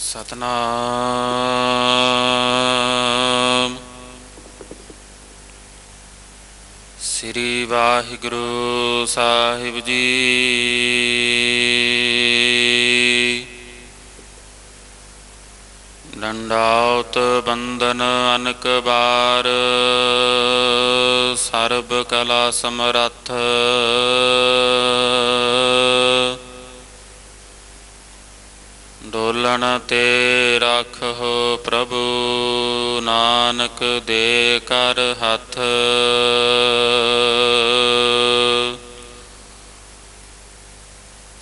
ਸਤਨਾਮ। ਸ੍ਰੀ ਵਾਹਿਗੁਰੂ ਸਾਹਿਬ ਜੀ। ਡੰਡਾਉਤ ਬੰਦਨ ਅਨਕ ਬਾਰ ਸਰਬ ਕਲਾ ਸਮਰੱਥ। ਡੋਲਣ ਤੇ ਰੱਖੋ ਪ੍ਰਭੂ, ਨਾਨਕ ਦੇ ਕਰ ਹੱਥ।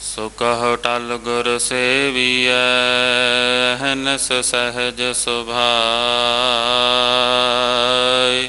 ਸੋ ਟਲ ਗੁਰ ਸੇਵੀਐ ਹਨਸ ਸਹਜ ਸੁਭਾਈ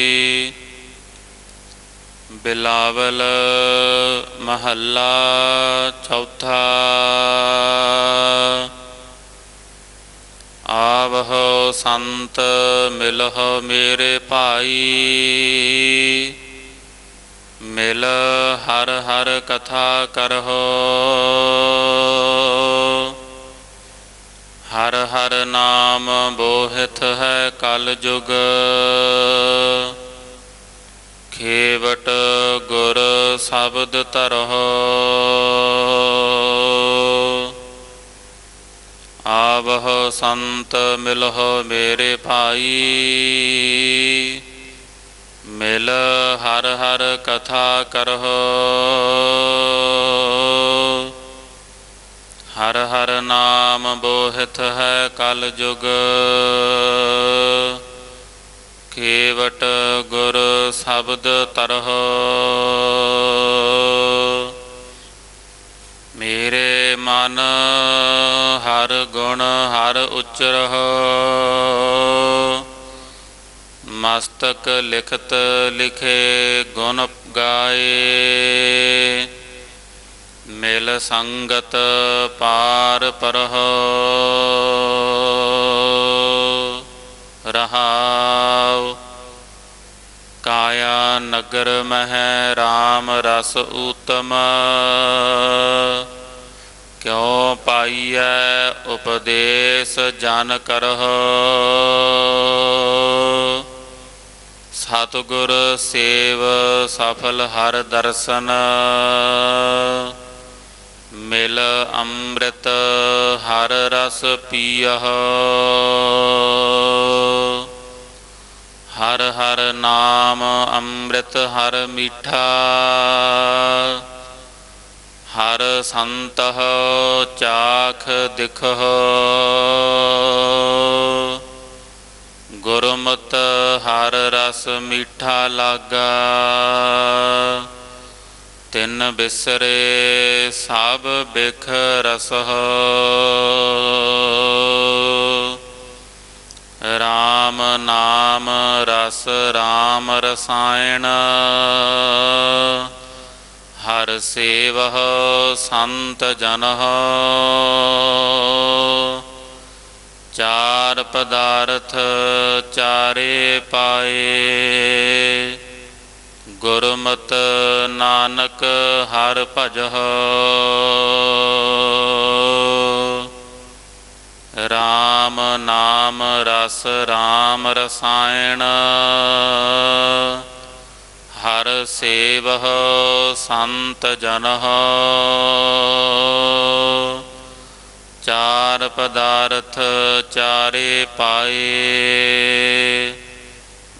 ਬਿਲਾਵਲ ਮਹੱਲਾ ਚੌਥਾ। ਆਵਹੁ ਸੰਤ ਮਿਲਹੁ ਮੇਰੇ ਭਾਈ। ਮਿਲ ਹਰ ਹਰ ਕਥਾ ਕਰਹੁ। ਹਰ ਹਰ ਨਾਮ ਬੋਹਿਤ ਹੈ ਕਲ ਜੁਗ। ਖੇਵਟ ਗੁਰ ਸ਼ਬਦ ਤਰਹੁ ਆਵਹੁ ਸੰਤ ਮਿਲਹੁ ਮੇਰੇ ਭਾਈ। ਮਿਲ ਹਰ ਹਰ ਕਥਾ ਕਰਹੁ। ਹਰ ਹਰ ਨਾਮ ਬੋਹਿਤ ਹੈ ਕਲ ਜੁਗ। ਕੇਵਟ ਗੁਰ ਸ਼ਬਦ ਤਰਹੁ। ਮੇਰੇ ਮਨ ਹਰ ਗੁਣ ਹਰ ਉਚਰਹੁ। ਮਸਤਕ ਲਿਖਤ ਲਿਖੇ ਗੁਣ ਗਾਏ। ਮਿਲ ਸੰਗਤ ਪਾਰ ਪਰਹੁ। ਕਾਇਆ ਮਹਿ RAM ਰਸ ਉਤਮ ਕਿਉ ਪਾਈਐ ਉਪਦੇਸ਼ ਜਨ ਕਰਹੁ। ਸਤਿਗੁਰ ਸੇਵ ਸਫਲ ਹਰ ਦਰਸ਼ਨ। ਮਿਲ ਅੰਮ੍ਰਿਤ ਹਰ ਰਸ ਪੀਅਹ ਹਰ ਹਰ ਨਾਮ ਅੰਮ੍ਰਿਤ ਹਰ ਮੀਠਾ, ਹਰ ਸੰਤਹ ਚਾਖ ਦਿਖਹ, ਗੁਰਮਤ ਹਰ ਰਸ ਮੀਠਾ ਲਾਗਾ, ਤਿੰਨ ਬਿਸਰੇ ਸਭ ਬਿਖ ਰਸਹ। RAM ਨਾਮ ਰਸ RAM ਰਸਾਇਣ। ਹਰ ਸੇਵਹ ਸੰਤ ਜਨਹ। ਚਾਰ ਪਦਾਰਥ ਚਾਰੇ ਪਾਏ। ਗੁਰਮਤ ਨਾਨਕ ਹਰ ਭਜਹ। RAM ਨਾਮ ਰਸ RAM ਰਸਾਇਣ। ਹਰ ਸੇਵਹ ਸੰਤ ਜਨਹ। ਚਾਰ ਪਦਾਰਥ ਚਾਰੇ ਪਾਏ।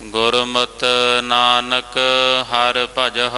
ਗੁਰਮਤ ਨਾਨਕ ਹਰ ਭਜਹ।